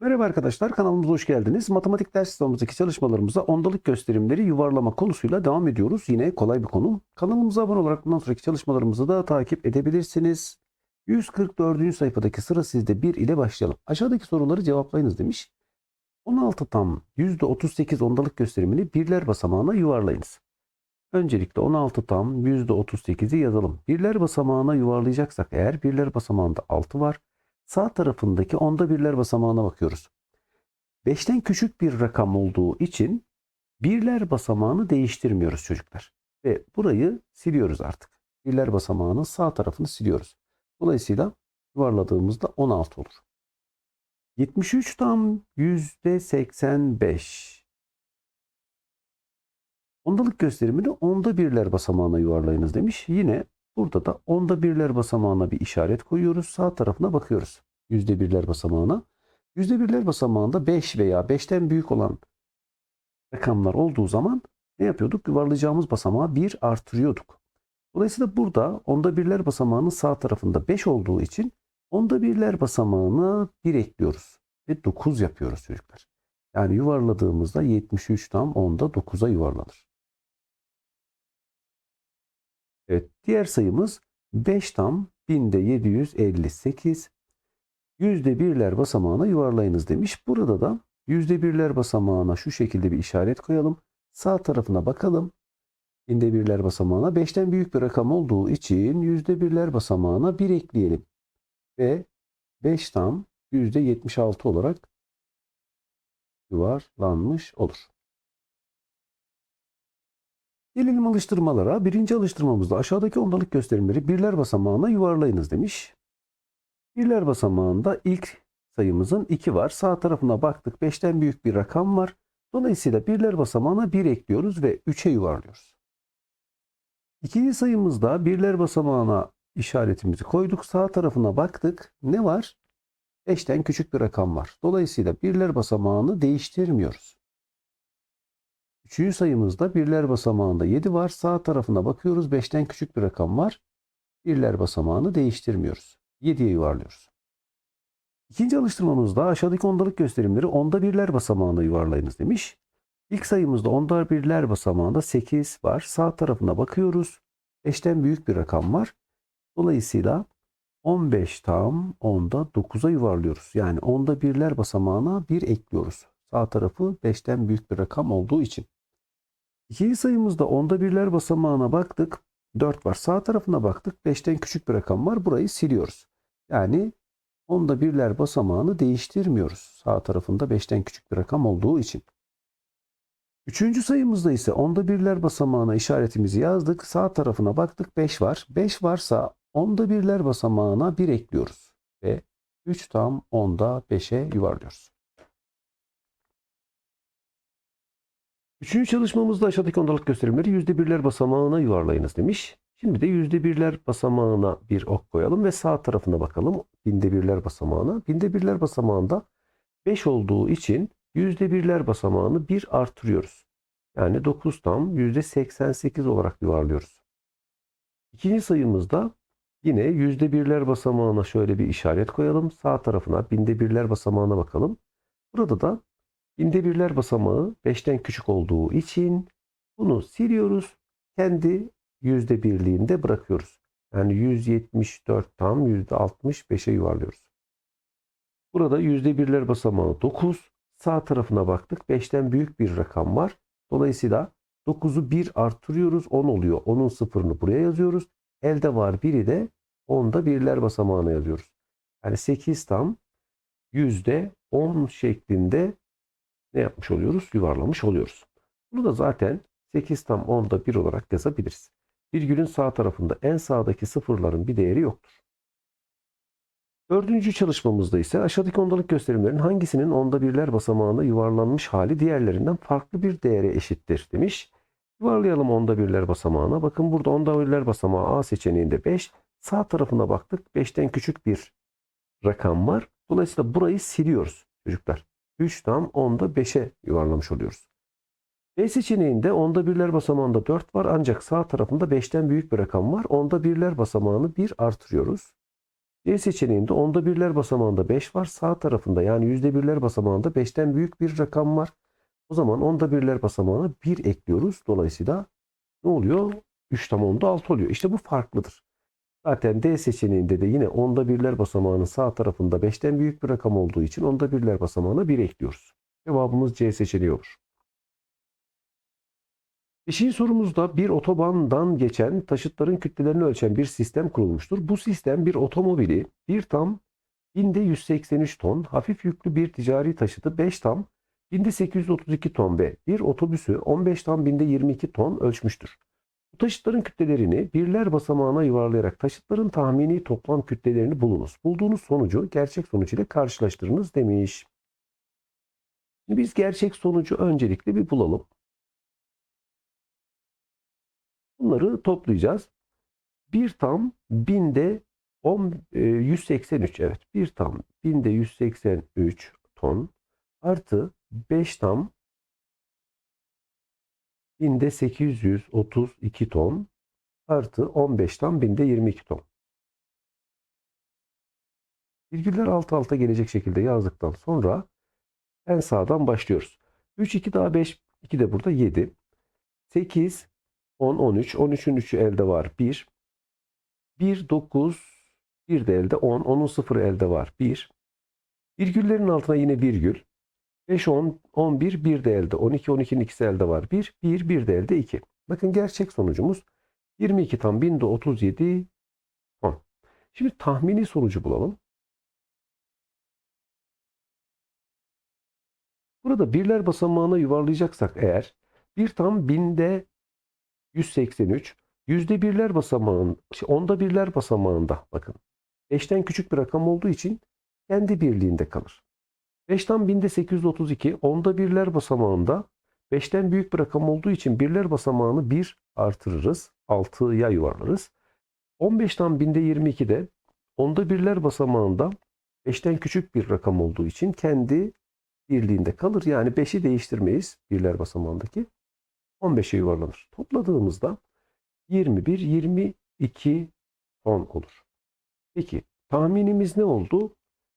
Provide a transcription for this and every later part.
Merhaba arkadaşlar kanalımıza hoş geldiniz. Matematik ders kitabımızdaki çalışmalarımıza ondalık gösterimleri yuvarlama konusuyla devam ediyoruz. Yine kolay bir konu. Kanalımıza abone olarak bundan sonraki çalışmalarımızı da takip edebilirsiniz. 144. sayfadaki sıra sizde 1 ile başlayalım. Aşağıdaki soruları cevaplayınız demiş. 16 tam %38 ondalık gösterimini birler basamağına yuvarlayınız. Öncelikle 16 tam %38'i yazalım. Birler basamağına yuvarlayacaksak eğer birler basamağında 6 var. Sağ tarafındaki onda birler basamağına bakıyoruz. 5'ten küçük bir rakam olduğu için birler basamağını değiştirmiyoruz çocuklar. Ve burayı siliyoruz artık. Birler basamağının sağ tarafını siliyoruz. Dolayısıyla yuvarladığımızda 16 olur. 73 tam %85. Ondalık gösterimini onda birler basamağına yuvarlayınız demiş. Yine burada da onda birler basamağına bir işaret koyuyoruz. Sağ tarafına bakıyoruz. Yüzde birler basamağına. Yüzde birler basamağında 5 veya 5'ten büyük olan rakamlar olduğu zaman ne yapıyorduk? Yuvarlayacağımız basamağı 1 artırıyorduk. Dolayısıyla burada onda birler basamağının sağ tarafında 5 olduğu için onda birler basamağına 1 ekliyoruz. Ve 9 yapıyoruz çocuklar. Yani yuvarladığımızda 73 tam onda 9'a yuvarlanır. Evet, diğer sayımız 5 tam binde 758. Yüzde birler basamağına yuvarlayınız demiş. Burada da yüzde birler basamağına şu şekilde bir işaret koyalım. Sağ tarafına bakalım. Binde birler basamağına 5'ten büyük bir rakam olduğu için yüzde birler basamağına 1 ekleyelim. Ve 5 tam yüzde 76 olarak yuvarlanmış olur. Gelelim alıştırmalara. Birinci alıştırmamızda aşağıdaki ondalık gösterimleri birler basamağına yuvarlayınız demiş. Birler basamağında ilk sayımızın 2 var. Sağ tarafına baktık 5'ten büyük bir rakam var. Dolayısıyla birler basamağına 1 ekliyoruz ve 3'e yuvarlıyoruz. İkinci sayımızda birler basamağına işaretimizi koyduk. Sağ tarafına baktık. Ne var? 5'ten küçük bir rakam var. Dolayısıyla birler basamağını değiştirmiyoruz. Üçüncü sayımızda birler basamağında 7 var. Sağ tarafına bakıyoruz. 5'ten küçük bir rakam var. Birler basamağını değiştirmiyoruz. 7'ye yuvarlıyoruz. İkinci alıştırmamızda aşağıdaki ondalık gösterimleri onda birler basamağına yuvarlayınız demiş. İlk sayımızda onda birler basamağında 8 var. Sağ tarafına bakıyoruz. 5'ten büyük bir rakam var. Dolayısıyla 15 tam onda 9'a yuvarlıyoruz. Yani onda birler basamağına 1 ekliyoruz. Sağ tarafı 5'ten büyük bir rakam olduğu için. İkinci sayımızda onda birler basamağına baktık. 4 var. Sağ tarafına baktık. 5'ten küçük bir rakam var. Burayı siliyoruz. Yani onda birler basamağını değiştirmiyoruz. Sağ tarafında 5'ten küçük bir rakam olduğu için. Üçüncü sayımızda ise onda birler basamağına işaretimizi yazdık. Sağ tarafına baktık 5 var. 5 varsa onda birler basamağına 1 ekliyoruz. Ve 3 tam onda 5'e yuvarlıyoruz. Üçüncü çalışmamızda aşağıdaki ondalık gösterimleri yüzde birler basamağına yuvarlayınız demiş. Şimdi de yüzde birler basamağına bir ok koyalım ve sağ tarafına bakalım. Binde birler basamağına. Binde birler basamağında 5 olduğu için yüzde birler basamağını 1 artırıyoruz. Yani 9 tam yüzde 88 olarak yuvarlıyoruz. İkinci sayımızda yine yüzde birler basamağına şöyle bir işaret koyalım. Sağ tarafına binde birler basamağına bakalım. Burada da binde birler basamağı 5'ten küçük olduğu için bunu siliyoruz. Kendi yüzde birliğinde bırakıyoruz. Yani 174 tam yüzde 65'e yuvarlıyoruz. Burada yüzde birler basamağı 9. Sağ tarafına baktık. 5'ten büyük bir rakam var. Dolayısıyla 9'u 1 artırıyoruz. 10 oluyor. 10'un sıfırını buraya yazıyoruz. Elde var biri de 10'da birler basamağına yazıyoruz. Yani 8 tam yüzde 10 şeklinde ne yapmış oluyoruz? Yuvarlamış oluyoruz. Bunu da zaten 8 tam 10'da 1 olarak yazabiliriz. Virgülün sağ tarafında en sağdaki sıfırların bir değeri yoktur. Dördüncü çalışmamızda ise aşağıdaki ondalık gösterimlerin hangisinin onda birler basamağına yuvarlanmış hali diğerlerinden farklı bir değere eşittir demiş. Yuvarlayalım onda birler basamağına. Bakın burada onda birler basamağı A seçeneğinde 5. Sağ tarafına baktık. 5'ten küçük bir rakam var. Dolayısıyla burayı siliyoruz çocuklar. 3 tam onda 5'e yuvarlamış oluyoruz. B seçeneğinde onda birler basamağında 4 var ancak sağ tarafında 5'ten büyük bir rakam var. Onda birler basamağını 1 artırıyoruz. C seçeneğinde onda birler basamağında 5 var. Sağ tarafında yani yüzde birler basamağında 5'ten büyük bir rakam var. O zaman onda birler basamağına 1 ekliyoruz. Dolayısıyla ne oluyor? 3 tam onda 6 oluyor. İşte bu farklıdır. Zaten D seçeneğinde de yine onda birler basamağının sağ tarafında 5'ten büyük bir rakam olduğu için onda birler basamağına 1 ekliyoruz. Cevabımız C seçeneği olur. Beşinci sorumuzda bir otobandan geçen taşıtların kütlelerini ölçen bir sistem kurulmuştur. Bu sistem bir otomobili bir tam binde 183 ton, hafif yüklü bir ticari taşıtı 5 tam binde 832 ton ve bir otobüsü 15 tam binde 22 ton ölçmüştür. Bu taşıtların kütlelerini birler basamağına yuvarlayarak taşıtların tahmini toplam kütlelerini bulunuz. Bulduğunuz sonucu gerçek sonuç ile karşılaştırınız demiş. Şimdi biz gerçek sonucu öncelikle bir bulalım. Bunları toplayacağız. 1 tam binde 10, e, 183 evet 1 tam binde 183 ton artı 5 tam binde 832 ton artı 15 tam binde 22 ton. Virgüller alt alta gelecek şekilde yazdıktan sonra en sağdan başlıyoruz. 3, 2 daha 5, 2 de burada 7. 8, 10, 13. 13'ün 3'ü elde var. 1. 1, 9. 1 de elde 10. 10'un 0'ı elde var. 1. Virgüllerin altına yine virgül. 5, 10, 11. 1 de elde. 12, 12'nin ikisi elde var. 1, 1, 1 de elde 2. Bakın gerçek sonucumuz 22 tam 1037 ton. Şimdi tahmini sonucu bulalım. Burada birler basamağına yuvarlayacaksak eğer bir tam binde 183 yüzde birler basamağın şey, onda birler basamağında bakın 5'ten küçük bir rakam olduğu için kendi birliğinde kalır. 5'ten binde 832 onda birler basamağında 5'ten büyük bir rakam olduğu için birler basamağını 1 artırırız. 6'ya yuvarlarız. 15'ten binde 22'de onda birler basamağında 5'ten küçük bir rakam olduğu için kendi birliğinde kalır. Yani 5'i değiştirmeyiz birler basamağındaki. 15'e yuvarlanır. Topladığımızda 21, 22 ton olur. Peki tahminimiz ne oldu?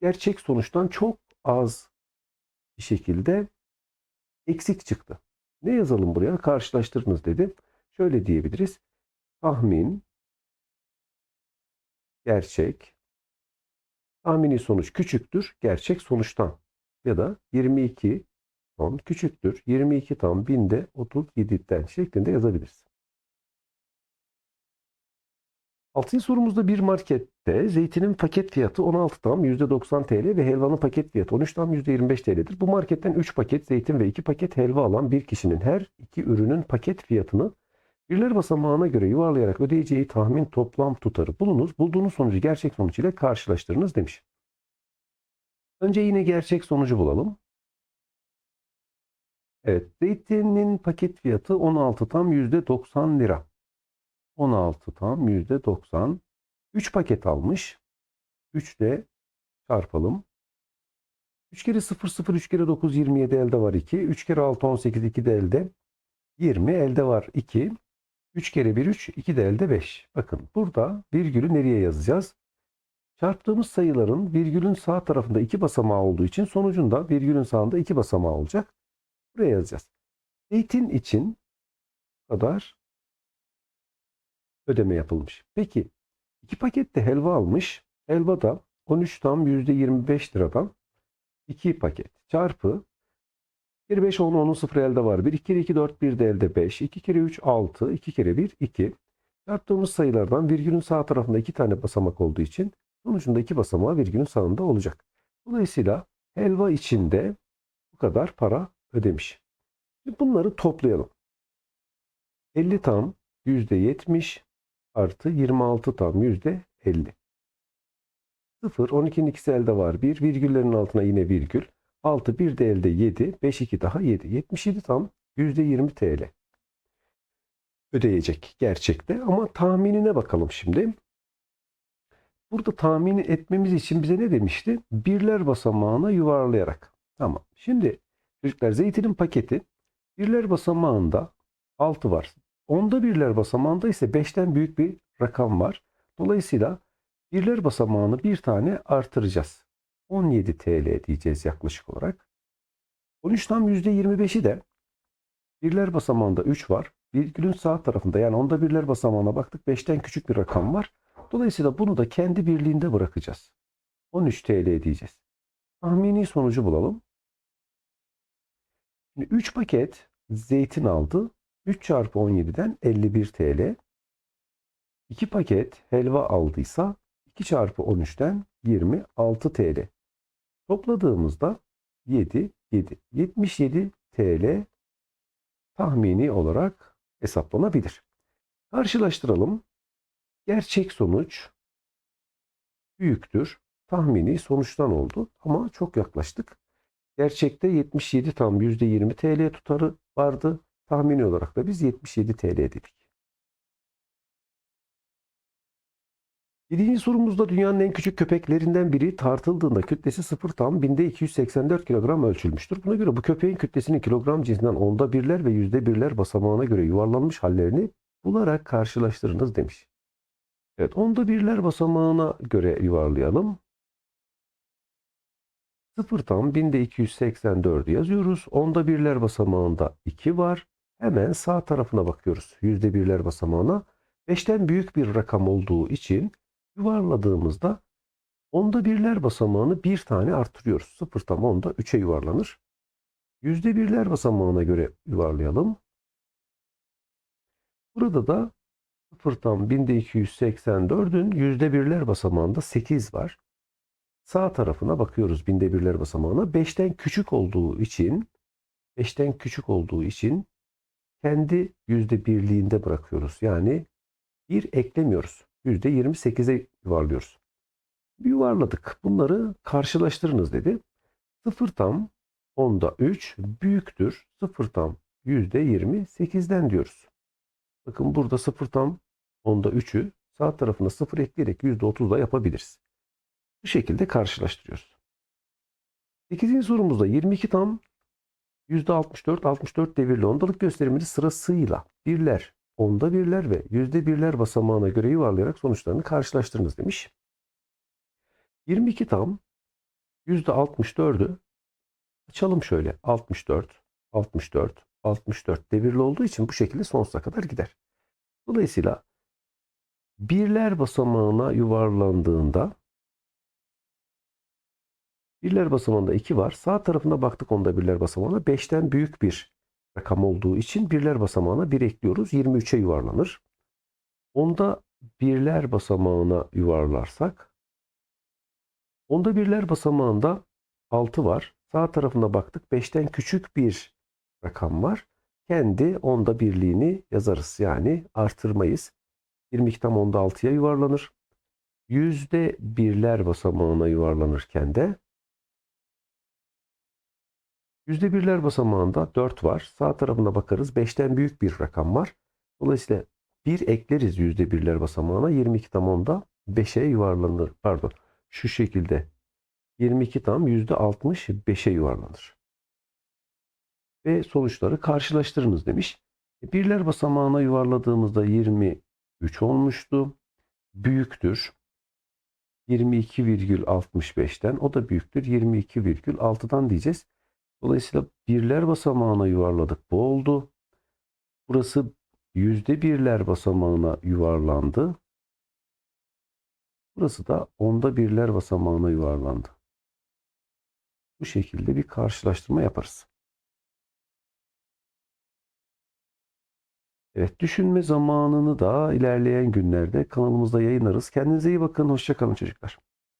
Gerçek sonuçtan çok az bir şekilde eksik çıktı. Ne yazalım buraya? Karşılaştırınız dedi. Şöyle diyebiliriz. Tahmin, gerçek, tahmini sonuç küçüktür gerçek sonuçtan. Ya da 22 ton küçüktür 22 tam binde 37'den şeklinde yazabiliriz. Altıncı sorumuzda bir markette zeytinin paket fiyatı 16 tam %90 TL ve helvanın paket fiyatı 13 tam %25 TL'dir. Bu marketten 3 paket zeytin ve 2 paket helva alan bir kişinin her iki ürünün paket fiyatını birler basamağına göre yuvarlayarak ödeyeceği tahmin toplam tutarı bulunuz. Bulduğunuz sonucu gerçek sonuç ile karşılaştırınız demiş. Önce yine gerçek sonucu bulalım. Evet, zeytinin paket fiyatı 16 tam %90 lira. 16 tam %90. 3 paket almış. 3 de çarpalım. 3 kere 0 0 3 kere 9 27 elde var 2. 3 kere 6 18 2 de elde 20 elde var 2. 3 kere 1 3 2 de elde 5. Bakın burada virgülü nereye yazacağız? Çarptığımız sayıların virgülün sağ tarafında 2 basamağı olduğu için sonucunda virgülün sağında 2 basamağı olacak. Buraya yazacağız. Zeytin için kadar ödeme yapılmış. Peki iki pakette helva almış. Helva da 13 tam %25 liradan 2 paket çarpı 1 5 10 10'un 0 elde var. 1 2 kere 2 4 1 de elde 5. 2 kere 3 6. 2 kere 1 2. Çarptığımız sayılardan virgülün sağ tarafında 2 tane basamak olduğu için sonucunda 2 basamağı virgülün sağında olacak. Dolayısıyla helva içinde bu kadar para ödemiş. Bunları toplayalım. 50 tam %70 artı 26 tam %50. 0, 12'nin ikisi elde var 1, virgüllerin altına yine virgül. 6, 1 de elde 7, 5, 2 daha 7. 77 tam %20 TL. Ödeyecek gerçekte ama tahminine bakalım şimdi. Burada tahmin etmemiz için bize ne demişti? Birler basamağına yuvarlayarak. Tamam. Şimdi çocuklar zeytinin paketi birler basamağında 6 var. Onda birler basamağında ise 5'ten büyük bir rakam var. Dolayısıyla Birler basamağını bir tane artıracağız. 17 TL diyeceğiz yaklaşık olarak. 13 tam %25'i de birler basamağında 3 var. Virgülün sağ tarafında yani onda birler basamağına baktık 5'ten küçük bir rakam var. Dolayısıyla bunu da kendi birliğinde bırakacağız. 13 TL diyeceğiz. Tahmini sonucu bulalım. Şimdi 3 paket zeytin aldı. 3 çarpı 17'den 51 TL. 2 paket helva aldıysa 2 çarpı 13'ten 26 TL. Topladığımızda 7, 7, 77 TL tahmini olarak hesaplanabilir. Karşılaştıralım. Gerçek sonuç büyüktür. Tahmini sonuçtan oldu ama çok yaklaştık. Gerçekte 77 tam %20 TL tutarı vardı. Tahmini olarak da biz 77 TL dedik. Birinci sorumuzda dünyanın en küçük köpeklerinden biri tartıldığında kütlesi 0 tam binde 284 kilogram ölçülmüştür. Buna göre bu köpeğin kütlesinin kilogram cinsinden onda birler ve yüzde birler basamağına göre yuvarlanmış hallerini bularak karşılaştırınız demiş. Evet onda birler basamağına göre yuvarlayalım. 0 tam binde 284'ü yazıyoruz. Onda birler basamağında 2 var. Hemen sağ tarafına bakıyoruz. Yüzde birler basamağına. 5'ten büyük bir rakam olduğu için yuvarladığımızda onda birler basamağını bir tane artırıyoruz. 0 tam onda 3'e yuvarlanır. Yüzde birler basamağına göre yuvarlayalım. Burada da 0 tam binde 284'ün yüzde birler basamağında 8 var. Sağ tarafına bakıyoruz binde birler basamağına. 5'ten küçük olduğu için 5'ten küçük olduğu için kendi yüzde birliğinde bırakıyoruz. Yani bir eklemiyoruz. Yüzde 28'e yuvarlıyoruz. Yuvarladık. Bunları karşılaştırınız dedi. 0 tam onda 3 büyüktür. 0 tam yüzde 28'den diyoruz. Bakın burada 0 tam onda 3'ü sağ tarafına 0 ekleyerek yüzde 30'da yapabiliriz. Bu şekilde karşılaştırıyoruz. 8. sorumuzda 22 tam %64, 64 devirli ondalık gösterimini sırasıyla birler, onda birler ve yüzde birler basamağına göre yuvarlayarak sonuçlarını karşılaştırınız demiş. 22 tam %64'ü açalım şöyle 64, 64, 64 devirli olduğu için bu şekilde sonsuza kadar gider. Dolayısıyla birler basamağına yuvarlandığında Birler basamağında 2 var. Sağ tarafına baktık onda birler basamağına. 5'ten büyük bir rakam olduğu için birler basamağına 1 ekliyoruz. 23'e yuvarlanır. Onda birler basamağına yuvarlarsak onda birler basamağında 6 var. Sağ tarafına baktık. 5'ten küçük bir rakam var. Kendi onda birliğini yazarız. Yani artırmayız. 22 tam onda 6'ya yuvarlanır. Yüzde birler basamağına yuvarlanırken de Yüzde birler basamağında 4 var. Sağ tarafına bakarız. 5'ten büyük bir rakam var. Dolayısıyla 1 ekleriz yüzde birler basamağına. 22 tam onda 5'e yuvarlanır. Pardon. Şu şekilde 22 tam yüzde 65'e yuvarlanır. Ve sonuçları karşılaştırınız demiş. E, birler basamağına yuvarladığımızda 23 olmuştu. Büyüktür. 22,65'ten o da büyüktür. 22,6'dan diyeceğiz. Dolayısıyla birler basamağına yuvarladık. Bu oldu. Burası yüzde birler basamağına yuvarlandı. Burası da onda birler basamağına yuvarlandı. Bu şekilde bir karşılaştırma yaparız. Evet, düşünme zamanını da ilerleyen günlerde kanalımızda yayınlarız. Kendinize iyi bakın. Hoşçakalın çocuklar.